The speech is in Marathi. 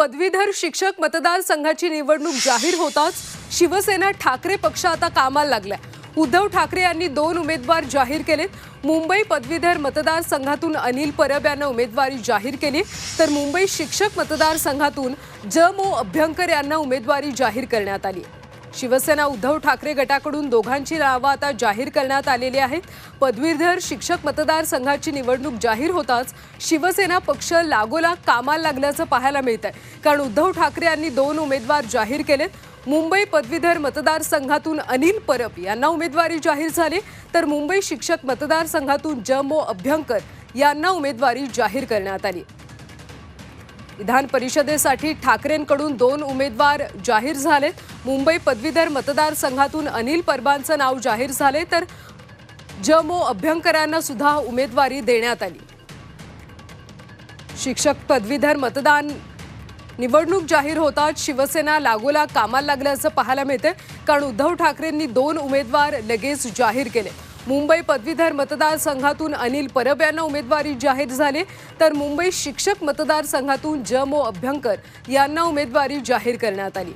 पदवीधर शिक्षक मतदारसंघाची निवडणूक जाहीर होताच शिवसेना ठाकरे पक्ष आता कामाला लागलाय. उद्धव ठाकरे यांनी दोन उमेदवार जाहीर केलेत. मुंबई पदवीधर मतदारसंघातून अनिल परब यांना उमेदवारी जाहीर केली. तर मुंबई शिक्षक मतदारसंघातून ज. मो. अभ्यंकर यांना उमेदवारी जाहीर करण्यात आली. शिवसेना उद्धव ठाकरे गटाकडून दोघांची नावं आता जाहीर करण्यात आलेली आहेत. पदवीधर शिक्षक मतदारसंघाची निवडणूक जाहीर होताच शिवसेना पक्ष लागोलाग कामाला लागल्याचं पाहायला मिळत आहे कारण उद्धव ठाकरे यांनी दोन उमेदवार जाहीर केलेत. मुंबई पदवीधर मतदारसंघातून अनिल परब यांना उमेदवारी जाहीर झाली. तर मुंबई शिक्षक मतदारसंघातून ज मो अभ्यंकर यांना उमेदवारी जाहीर करण्यात आली. विधान परिषदेसाठी ठाकरेंकडून दोन उमेदवार जाहीर झालेत. मुंबई पदवीधर मतदारसंघातून अनिल परबांचं नाव जाहीर झाले तर ज मो अभ्यंकरांना सुद्धा उमेदवारी देण्यात आली. शिक्षक पदवीधर मतदान निवडणूक जाहीर होताच शिवसेना लागोला कामाला लागल्याचं पाहायला मिळते कारण उद्धव ठाकरेंनी दोन उमेदवार लगेच जाहीर केले. मुंबई पदवीधर मतदारसंघातून अनिल परब यांना उमेदवारी जाहीर झाली. तर मुंबई शिक्षक मतदारसंघातून जमो अभ्यंकर यांना उमेदवारी जाहीर करण्यात आली.